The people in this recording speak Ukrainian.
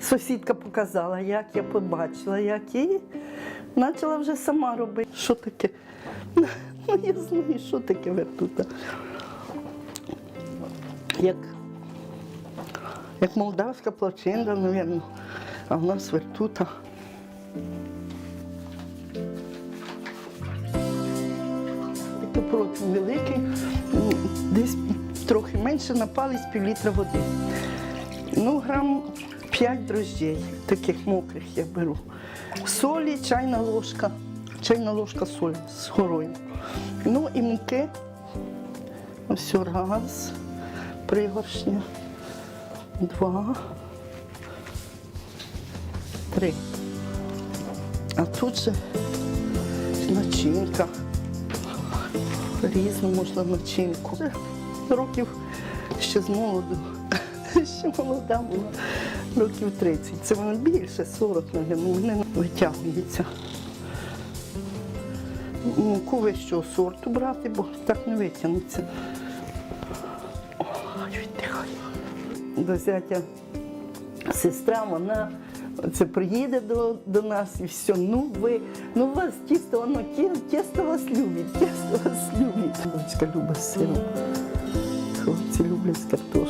Сусідка показала, як я побачила, як і почала вже сама робити. Що таке? Ну, я знаю, що таке вертута. Як, як молдавська плачинда, мабуть, а в нас вертута. Такий противень великий, десь трохи менше на палець пів літра води. Ну, грам 5 дрожжей, таких мокрих я беру. Солі, чайна ложка, чайна ложка солі з горою. Ну і муки. Ось раз, пригоршня, два, три. А тут же начинка. Різну можна начинку. Років ще з молоду. Ще молода була. Років 30. Це воно більше, 40, мабуть, вони витягуються. Муку вищого сорту брати, бо так не витягнеться. Ой, віддихай. До зятя сестра, вона це приїде до, до нас і все. Ну ви, ну вас тісто, воно ті- тісто вас любить, тісто вас любить. Дочка любить сину. Хлопці люблять з картошкою.